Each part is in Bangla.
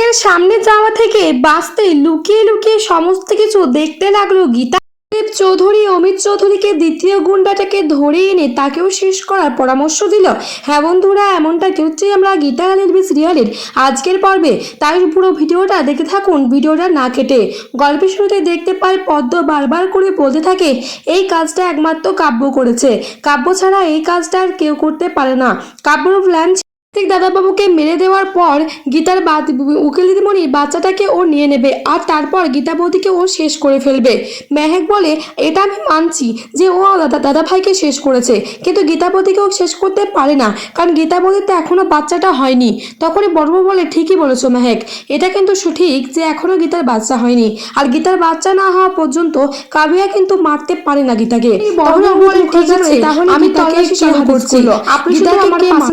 ব্যাংকের সামনে যাওয়া থেকে বাঁচতে লুকিয়ে লুকিয়ে সমস্ত কিছু দেখতে লাগল গীতা। চৌধুরী, অমিত চৌধুরীকে দ্বিতীয় গুন্ডাটাকে ধরে এনে তাকেও শেষ করার পরামর্শ দিল। হ্যাঁ বন্ধুরা এমনটা হচ্ছে আমরা গীতা গানের বি সিরিয়ালের আজকের পর্বে। তাই পুরো ভিডিওটা দেখে থাকুন, ভিডিওটা না কেটে। গল্পের শুরুতে দেখতে পাই পদ্ম বারবার করে বলতে থাকে, এই কাজটা একমাত্র কাব্য করেছে। কাব্য ছাড়া এই কাজটা আর কেউ করতে পারে না। কাব্যর প্ল্যান ঠিক দাদাবাবুকে মেরে দেওয়ার পর গীতার বাদ উকিল দিদিমণি বাচ্চাটাকে ও নিয়ে নেবে আর তারপর গীতা বৌদিকে ও শেষ করে ফেলবে। মেহেক বলে এটা আমি মানছি যে ও দাদা ভাইকে শেষ করেছে। কিন্তু গীতা বৌদিকে ও শেষ করতে পারে না কারণ গীতা বৌদির তো এখনও বাচ্চাটা হয়নি। তখনই বড়বাবু বলে ঠিকই বলেছ মেহেক। এটা কিন্তু সঠিক যে এখনও গীতার বাচ্চা হয়নি। আর গীতার বাচ্চা না হওয়া পর্যন্ত কাবিয়া কিন্তু মারতে পারে না গীতাকে। তাহলে আমি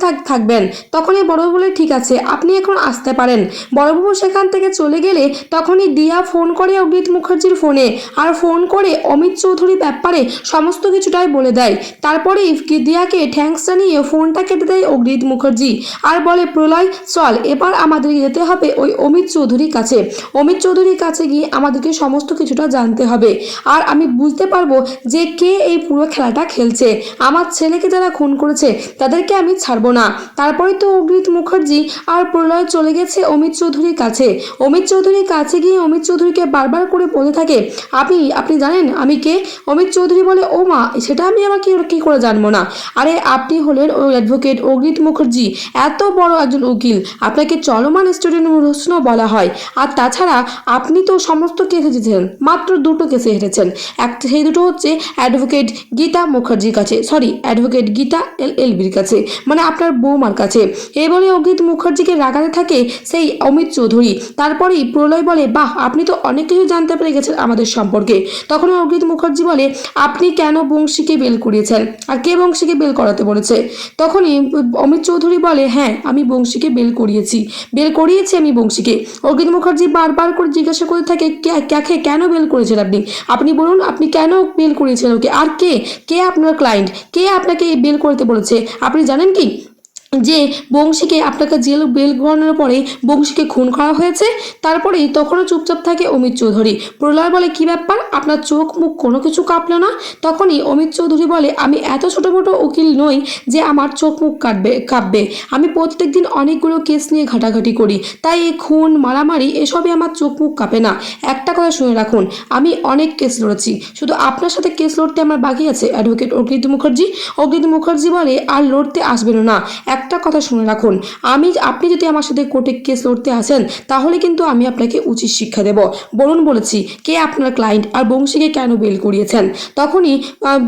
থাক- থাকবেন? তখনই বড়বাবু বলে, ঠিক আছে, আপনি এখন আসতে পারেন। বড়বাবু সেখান থেকে চলে গেলে তখনই দিয়া ফোন করে অগ্রিত মুখার্জির ফোনে আর ফোন করে অমিত চৌধুরী ব্যাপারে সমস্ত কিছুটাই বলে দেয়। তারপরেই কি- দিয়াকে থ্যাঙ্কস জানিয়ে ফোনটা কেটে দেয় অগ্রিত মুখার্জি আর বলে, প্রলয়, চল, এবার আমাদের যেতে হবে ওই অমিত চৌধুরীর কাছে। অমিত চৌধুরীর কাছে গিয়ে আমাদেরকে সমস্ত কিছুটা জানতে হবে। আর আমি বুঝতে পারব যে কে এই পুরো খেলাটা খেলছে। আমার ছেলেকে যারা খুন করেছে, তাদেরকে আমি ছাড়বো না। তারপরে তো অগ্রিত মুখার্জি আর প্রলয় চলে গেছে অমিত চৌধুরীর কাছে। অমিত চৌধুরীর কাছে গিয়ে অমিত চৌধুরীকে বারবার করে বলে থাকে, আপনি আপনি জানেন আমি কে? অমিত চৌধুরী বলে, ও মা, সেটা আমি আবার কি করে জানব না? আরে, আপনি হলেন ওই অ্যাডভোকেট অগ্রিত মুখার্জি, এত বড় একজন উকিল। আপনাকে চলমান স্টুডেন্ট রোশনও বলা হয়। আর তাছাড়া আপনি তো সমস্ত কেসে জিতেছেন, মাত্র দুটো কেসে হেরেছেন। এক, সেই দুটো হচ্ছে অ্যাডভোকেট গীতা মুখার্জির কাছে সরি অ্যাডভোকেট গীতা এল এলবির কাছে। মানে আপনার বৌমার কাছে। এই বলে অগ্রিত মুখার্জিকে রাগাতে থাকে সেই অমিত চৌধুরী। তারপরেই প্রলয় বলে, বাহ, আপনি তো অনেক কিছু জানতে পেরে গেছেন আমাদের সম্পর্কে। তখন অগ্রিত মুখার্জি বলে, আপনি কেন বংশীকে বেল করিয়েছেন? আর কে বংশীকে বেল করাতে বলেছে? তখনই অমিত চৌধুরী বলে হ্যাঁ আমি বংশীকে বেল করিয়েছি। বেল করিয়েছি আমি বংশীকে। অগ্রিত মুখার্জি বারবার করে জিজ্ঞাসা করে থাকে, "কে- কাকে কেন বেল করেছেন আপনি? আপনি বলুন, আপনি কেন বেল করিয়েছেন ওকে? আর কে? কে আপনার ক্লায়েন্ট কে আপনাকে বেল করতে বলেছে? আপনি জানেন কি? যে বংশীকে আপনাকে জেল, বেল করানোর পরে বংশীকে খুন করা হয়েছে, তারপরেই তখনও চুপচাপ থাকে অমিত চৌধুরী। প্রলয় বলে, কি ব্যাপার? আপনার চোখ, মুখ কোনো কিছু কাঁপলো না? তখনই অমিত চৌধুরী বলে, আমি এত ছোটো মোটো উকিল নই যে আমার চোখ, মুখ কাটবে, কাঁপবে। আমি প্রত্যেক দিন অনেকগুলো কেস নিয়ে ঘাটাঘাটি করি। তাই এই খুন, মারামারি এসবে আমার চোখ, মুখ কাঁপে না। একটা কথা শুনে রাখুন, আমি অনেক কেস লড়েছি। শুধু আপনার সাথে কেস লড়তে আমার বাকি আছে, অ্যাডভোকেট অগ্রিত মুখার্জি? অগ্রিত মুখার্জি বলে, আর লড়তে আসবেন না। একটা কথা শুনে রাখুন, আমি, আপনি যদি আমার সাথে কোর্টে কেস লড়তে আসেন, তাহলে কিন্তু আমি আপনাকে উচিত শিক্ষা দেব। বলুন বলেছি, কে আপনার ক্লায়েন্ট আর বংশীকে কেন বেল করিয়েছেন? তখনই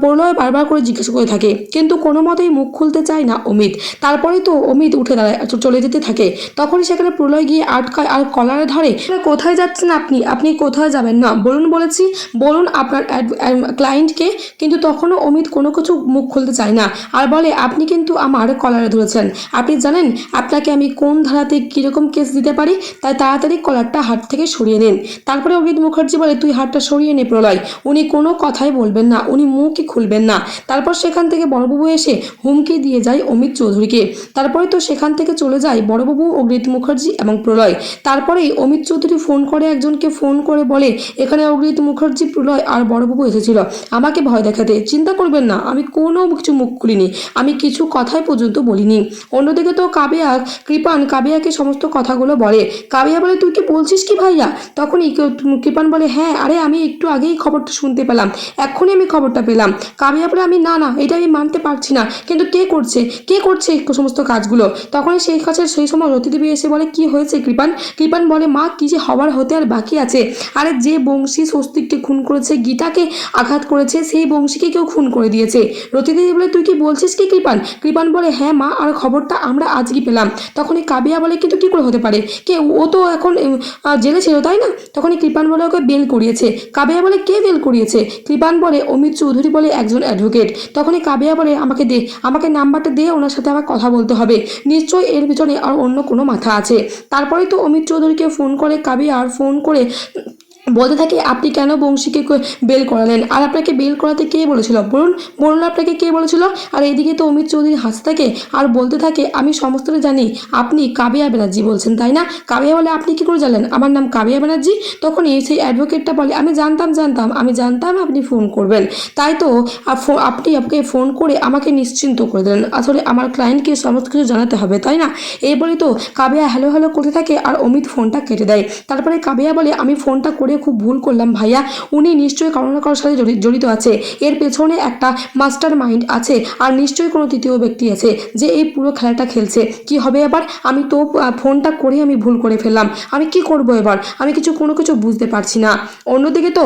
প্রলয় বারবার করে জিজ্ঞাসা করে থাকে, কিন্তু কোনো মতেই মুখ খুলতে চায় না অমিত। তারপরে তো অমিত উঠে দাঁড়ায় চলে যেতে থাকে। তখনই সেখানে প্রলয় গিয়ে আটকায় আর কলারে ধরে "আপনারা কোথায় যাচ্ছেন আপনি? আপনি কোথায় যাবেন না। বলুন বলেছি, বলুন আপনার ক্লায়েন্টকে কিন্তু তখনও অমিত কোনো কিছু মুখ খুলতে চায় না। আর বলে, আপনি কিন্তু আমার কলারে ধরেছেন। আপনি জানেন আপনাকে আমি কোন ধারাতে কীরকম কেস দিতে পারি? তাই তাড়াতাড়ি কলারটা হাত থেকে সরিয়ে নিন। তারপরে অমিত মুখার্জি বলে, তুই হাতটা সরিয়ে নে প্রলয়। উনি কোনো কথাই বলবেন না, উনি মুখই খুলবেন না। তারপর সেখান থেকে বড়বাবু এসে হুমকি দিয়ে যায় অমিত চৌধুরীকে। তারপরে তো সেখান থেকে চলে যায় বড়বাবু অগ্রিত মুখার্জি এবং প্রলয়। তারপরেই অমিত চৌধুরী ফোন করে একজনকে ফোন করে বলে, এখানে অগ্রিত মুখার্জি, প্রলয় আর বড়বাবু এসেছিল। আমাকে ভয় দেখাতে। চিন্তা করবেন না, আমি কোনো কিছু মুখ খুলিনি। আমি কিছু কথাই পর্যন্ত বলিনি। অন্যদিকে তো কাবিয়া, কৃপান, কাবিয়াকে সমস্ত কথাগুলো বলে। কাবিয়া বলে, তুই কি বলছিস কি ভাইয়া? তখনই ক- কৃপান বলে হ্যাঁ আরে আমি একটু আগেই খবরটা শুনতে পেলাম। এক্ষুনি আমি খবরটা পেলাম। কাবিয়া বলে, আমি না না, এটা আমি মানতে পারছি না। কিন্তু কে করছে? কে করছে সমস্ত কাজগুলো? তখনই সেই কাছে, সেই সময় রতিদেবী এসে বলে, কি হয়েছে কৃপান? কৃপান বলে, মা, কি যে হবার হতে আর বাকি আছে। আরে যে বংশী স্বস্তিককে খুন করেছে, গীতাকে আঘাত করেছে, সেই বংশীকে কেউ খুন করে দিয়েছে। রতিদেবী বলে, তুই কি বলছিস কি কৃপান? কৃপান বলে হ্যাঁ মা, আর খবরটা আমরা আজকে পেলাম। তখনই কাবিয়া বলে, কিন্তু কি করে হতে পারে? কে, ও তো এখন জেলে ছিল, তাই না? তখনই কৃপান বলে ওকে বেল করিয়েছে। কাবিয়া বলে, কে বেল করিয়েছে? কৃপান বলে, অমিত চৌধুরী বলে একজন অ্যাডভোকেট তখনই কাবিয়া বলে, আমাকে দে, আমাকে নাম্বারটা দিয়ে ওনার সাথে আমার কথা বলতে হবে। নিশ্চয়ই এর পিছনে আর অন্য কোনো মাথা আছে। তারপরে তো অমিত চৌধুরীকে ফোন করে, কাবিয়া আর ফোন করে বলতে থাকে, আপনি কেন বংশীকে বেল করালেন? আর আপনাকে বেল করাতে কে বলেছিল? বলুন বলুন আপনাকে কে বলেছিল? আর এইদিকে তো অমিত চৌধুরী হাসতে থাকে আর বলতে থাকে, আমি সমস্তটা জানি, আপনি কাবিয়া ব্যানার্জি বলছেন, তাই না? কাবিয়া বলে আপনি কী করে জানলেন? আমার নাম কাবিয়া ব্যানার্জি? তখনই সেই অ্যাডভোকেটটা বলে, আমি জানতাম জানতাম, আমি জানতাম আপনি ফোন করবেন। তাই তো আপনি আপনাকে ফোন করে আমাকে নিশ্চিন্ত করে দিলেন। আসলে আমার ক্লায়েন্টকে সমস্ত কিছু জানাতে হবে, তাই না? এই বলে তো কাবিয়া হ্যালো হ্যালো করতে থাকে আর অমিত ফোনটা কেটে দেয়। তারপরে কাবিয়া বলে, আমি ফোনটা করে খুব ভুল করলাম, ভাইয়া। উনি নিশ্চয়ই কারও না কারোর সাথে জড়িত আছে। এর পেছনে একটা মাস্টার মাইন্ড আছে আর নিশ্চয়ই কোনো তৃতীয় ব্যক্তি আছে যে এই পুরো খেলাটা খেলছে। কি হবে এবার? আমি তো ফোনটা করে আমি ভুল করে ফেললাম। আমি কি করব এবার? আমি কিছু কোনো কিছু বুঝতে পারছি না। অন্যদিকে তো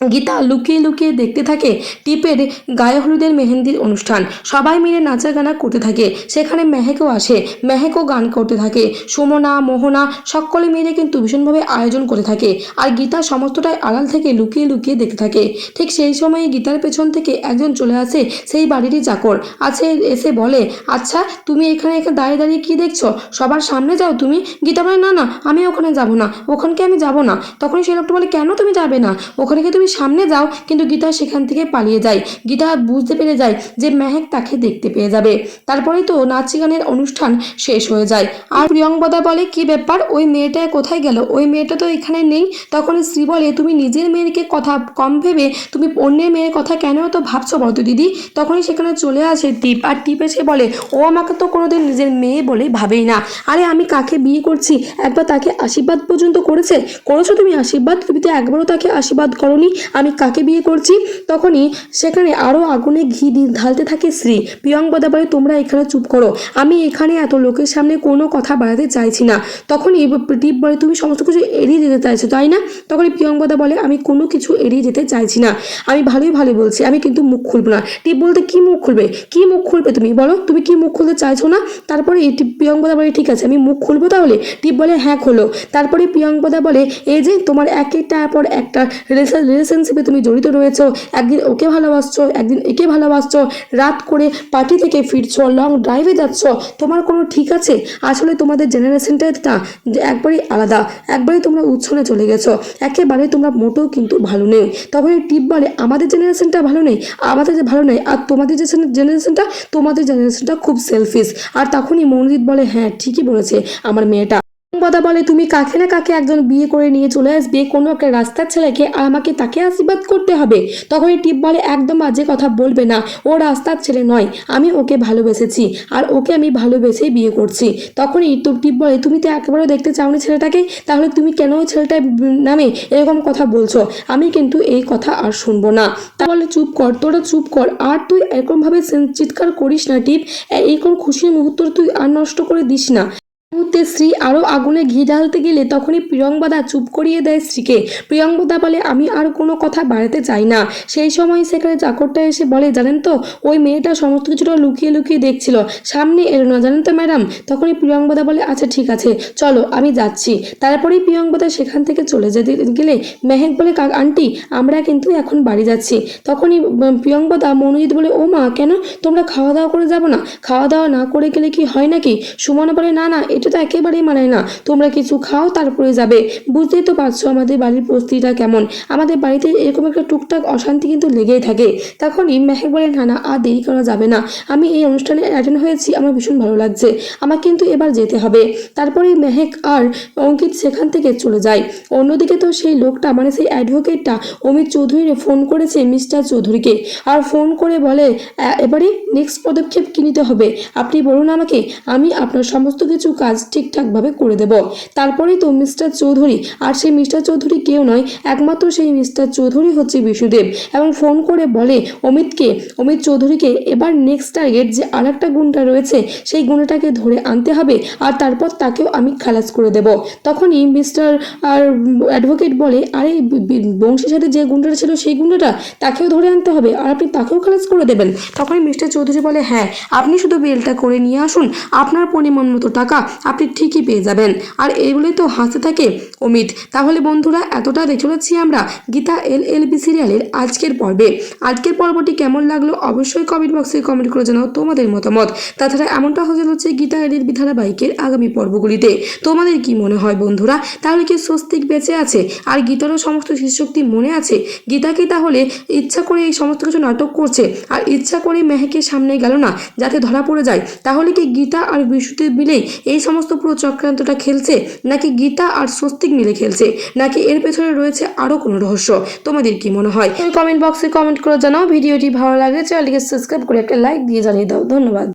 গীতা লুকিয়ে লুকিয়ে দেখতে থাকে টিপের গায়ে হলুদের মেহেন্দির অনুষ্ঠান। সবাই মিলে নাচা গানা করতে থাকে। সেখানে মেহেকও আসে। মেহেকও গান করতে থাকে। সুমনা, মোহনা সকলে মিলে কিন্তু ভীষণভাবে আয়োজন করে থাকে। আর গীতা সমস্তটাই আড়াল থেকে লুকিয়ে লুকিয়ে দেখতে থাকে। ঠিক সেই সময়ে গীতার পেছন থেকে একজন চলে আসে সেই বাড়িরই চাকর। আছে, এসে বলে আচ্ছা তুমি এখানে এখানে দাঁড়িয়ে দাঁড়িয়ে কি দেখছ? সবার সামনে যাও তুমি। গীতা বলে, না না, আমি ওখানে যাব না। ওখানকে আমি যাব না। তখন সেই লোকটা বলে, কেন তুমি যাবে না? ওখানে কি তুমি সামনে যাও, কিন্তু গীতা সেখান থেকে পালিয়ে যায়। গীতা বুঝতে পেরে যায় যে মেহেক তাকে দেখতে পেয়ে যাবে। তারপরেই তো নাচ গানের অনুষ্ঠান শেষ হয়ে যায়। আর প্রিয়ঙ্বদা বলে, কি ব্যাপার? ওই মেয়েটা কোথায় গেল? ওই মেয়েটা তো এখানে নেই। তখন শ্রী বলে, তুমি নিজের মেয়েকে কথা কম ভেবে, তুমি অন্যের মেয়ের কথা কেন তো ভাবছ বলতো দিদি? তখনই সেখানে চলে আসে টিপ আর টিপ এসে বলে, ও আমাকে তো কোনোদিন নিজের মেয়ে বলে ভাবেই না। আরে আমি কাকে বিয়ে করছি? একবার তাকে আশীর্বাদ পর্যন্ত করেছে? করেছ তুমি আশীর্বাদ? তুমি তো একবারও তাকে আশীর্বাদ করনি। আমি কাকে বিয়ে করছি? তখনই সেখানে আরও আগুনে ঘি ঢালতে থাকে শ্রী। প্রিয়ঙ্কদা বলে তোমরা এখানে চুপ করো। আমি এখানে এত লোকের সামনে কোনো কথা বাড়াতে চাইছি না। তখনই টিপ বলে, তুমি সমস্ত কিছু এড়িয়ে যেতে চাইছো, তাই না? তখনই প্রিয়ঙ্কদা বলে, আমি কোনো কিছু এড়িয়ে যেতে চাইছি না। আমি ভালোই ভালো বলছি, আমি কিন্তু মুখ খুলবো না। টিপ বলতে, কি মুখ খুলবে? কি মুখ খুলবে তুমি? বলো, তুমি কি মুখ খুলতে চাইছো না? তারপরে এই টিপ- প্রিয়ঙ্কদা বলে, ঠিক আছে, আমি মুখ খুলবো তাহলে? টিপ বলে হ্যাঁ খোলো। তারপরে প্রিয়ঙ্কদা বলে, এই যে তোমার এক একটা পর একটা রিলেশনশিপে তুমি জড়িত রয়েছো, একদিন ওকে ভালোবাসছো, একদিন একে ভালোবাসছো, রাত করে পার্টি থেকে ফিরছো লং ড্রাইভে যাচ্ছ, তোমার কোনো ঠিক আছে? আসলে তোমাদের জেনারেশনটা না একবারই আলাদা, একবারই তোমরা উচ্ছনে চলে গেছো, একেবারে তোমরা মোটেও কিন্তু ভালো নেই। এই টিপ বলে আমাদের জেনারেশনটা ভালো নেই, আমাদের যে ভালো নেই, আর তোমাদের যে জেনারেশনটা তোমাদের জেনারেশনটা খুব সেলফিশ আর তখনই মনজিৎ বলে হ্যাঁ ঠিকই বলেছে আমার মেয়েটা। কথা বলে, তুমি কাকে না কাকে একজন বিয়ে করে নিয়ে চলে আসবে? কোনো একটা রাস্তার ছেলেকে আর আমাকে তাকে আশীর্বাদ করতে হবে। তখন এই টিপ বলে, একদম বাজে কথা বলবে না। ও রাস্তার ছেলে নয়। আমি ওকে ভালোবেসেছি, আর ওকে আমি ভালোবেসেই বিয়ে করছি। তখনই তো টিপ বলে, তুমি তো একেবারে দেখতে চাওনি ছেলেটাকে? তাহলে তুমি কেন ওই ছেলেটার নামে এরকম কথা বলছো? আমি কিন্তু এই কথা আর শুনব না। তা বলে, চুপ কর, তোরা চুপ কর, আর তুই এরকমভাবে চিৎকার করিস না টিপ। এইরকম খুশির মুহূর্ত তুই আর নষ্ট করে দিস না। মুহূর্তে শ্রী আরও আগুনে ঘি ঢালতে গেলে তখনই প্রিয়ঙ্বদা চুপ করিয়ে দেয় স্ত্রীকে। প্রিয়ঙ্বদা বলে আমি আর কোনো কথা বাড়াতে চাই না। সেই সময় সেখানে চাকরটা এসে বলে জানেন তো ওই মেয়েটা সমস্ত কিছুটা লুকিয়ে লুকিয়ে দেখছিল। সামনে এলো না জানেন তো ম্যাডাম? তখনই প্রিয়ঙ্বদা বলে আচ্ছা ঠিক আছে চলো আমি যাচ্ছি। তারপরেই প্রিয়ঙ্বদা সেখান থেকে চলে যেতে গেলে মেহেক বলে "কা- আন্টি আমরা কিন্তু এখন বাড়ি যাচ্ছি। তখনই উম, প্রিয়ঙ্বদা মনোজিৎ বলে ও মা কেন? তোমরা খাওয়া দাওয়া করে যাব না? খাওয়া দাওয়া না করে গেলে কি হয় নাকি? সুমনা বলে না না এটা তো একেবারেই মানে না। তোমরা কিছু খাও, তারপরে যাবে। বুঝতেই তো পারছ আমাদের বাড়ির পরিস্থিতিটা কেমন। আমাদের বাড়িতে এরকম একটা টুকটাক অশান্তি কিন্তু লেগেই থাকে। তখনই মেহেক বলে, না না, আর দেরি করা যাবে না। আমি এই অনুষ্ঠানে অ্যাটেন্ড হয়েছি, আমার ভীষণ ভালো লাগছে। আমার কিন্তু এবার যেতে হবে। তারপরে মেহেক আর অঙ্কিত সেখান থেকে চলে যায়। অন্যদিকে তো সেই লোকটা মানে সেই অ্যাডভোকেটটা অমিত চৌধুরীরে ফোন করেছে মিস্টার চৌধুরীকে। আর ফোন করে বলে এবারে নেক্সট পদক্ষেপ কী নিতে হবে? আপনি বলুন আমাকে। আমি আপনার সমস্ত কিছু কাজ ঠিকঠাকভাবে করে দেব। তারপরেই তো মিস্টার চৌধুরী, আর সেই মিস্টার চৌধুরী কেউ নয়, একমাত্র সেই মিস্টার চৌধুরী হচ্ছে বিশুদেব। এবং ফোন করে বলে, অমিতকে, অমিত চৌধুরীকে এবার নেক্সট টার্গেট যে আর একটা গুণটা রয়েছে, সেই গুণটাকে ধরে আনতে হবে, আর তারপর তাকেও আমি খালাস করে দেব। তখনই মিস্টার, আর অ্যাডভোকেট বলে, আরে বংশীর সাথে যে গুণটা ছিল সেই গুণটা তাকেও ধরে আনতে হবে, আর আপনি তাকেও খালাস করে দেবেন। তখনই মিস্টার চৌধুরী বলে হ্যাঁ আপনি শুধু বিলটা করে নিয়ে আসুন, আপনার পরিমাণ মতো টাকা আপনি ঠিকই পেয়ে যাবেন। আর এইগুলোই তো হাসতে থাকে। অমিত, তাহলে বন্ধুরা, এতটা চলেছি আমরা গীতা এল এল বি সিরিয়ালের আজকের পর্বে। আজকের পর্বটি কেমন লাগল অবশ্যই কমেন্ট বক্সে কমেন্ট করে জানাও তোমাদের মতামত। তাছাড়া এমনটা হতে হচ্ছে গীতা এল এল বি ধারাবাহিকের আগামী পর্বগুলিতে। তোমাদের কি মনে হয় বন্ধুরা? তাহলে কি স্বস্তিক বেঁচে আছে? আর গীতারও সমস্ত শিশুশক্তি মনে আছে? গীতা কি তাহলে ইচ্ছা করে এই সমস্ত কিছু নাটক করছে? আর ইচ্ছা করে মেহেকের সামনে গেল না, যাতে ধরা পড়ে যায়? তাহলে কি গীতা আর বিশুদেব মিলেই এই সমস্ত পুরো চক্রান্তটা খেলছে? নাকি গীতা আর স্বস্তিক মিলে খেলছে? নাকি এর পেছনে রয়েছে আরও কোনো রহস্য? তোমাদের কি মনে হয়? কমেন্ট বক্সে কমেন্ট করে জানাও। ভিডিওটি ভালো লাগে চ্যানেলটিকে সাবস্ক্রাইব করে একটা লাইক দিয়ে জানিয়ে দাও। ধন্যবাদ।